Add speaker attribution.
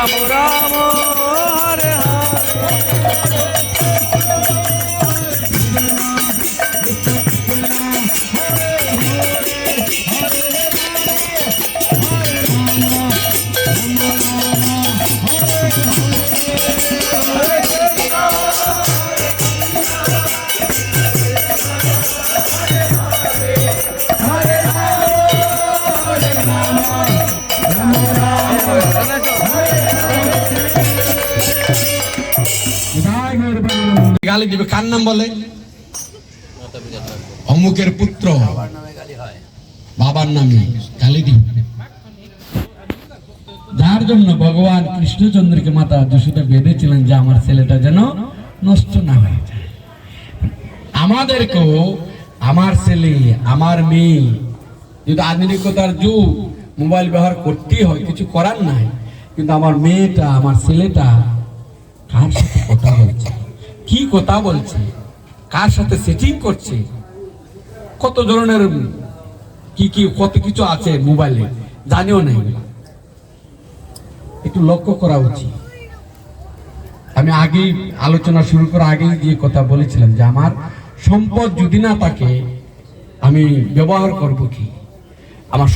Speaker 1: রাম
Speaker 2: রাম
Speaker 3: গালি দিবে, কার নাম বলে? অমুকের পুত্র। বাবার নামে গালি দিবে। যার জন্য ভগবান কৃষ্ণচন্দ্রকে মাতা যশোদা বেঁধেছিলেন যে আমার ছেলেটা যেন নষ্ট না হয়ে যায়। আমাদেরকেও আমার ছেলে, আমার মেয়ে যদি আধুনিকতার যুগ, মোবাইল ব্যবহার করতেই হয়, কিছু করার নাই, কিন্তু আমার মেয়েটা, আমার ছেলেটা কার সাথে কথা বলছে? কি কথা বলছে? কার সাথে সেটিং করছে? কত ধরনের কি কি, কত কিছু আছে মোবাইলে জানিও নাই একটু লক্ষ্য করা উচিত। আমি আগেই আলোচনা শুরু করার আগেই যে কথা বলেছিলাম যে আমার সম্পদ যদি না থাকে, আমি ব্যবহার করব কি? আমার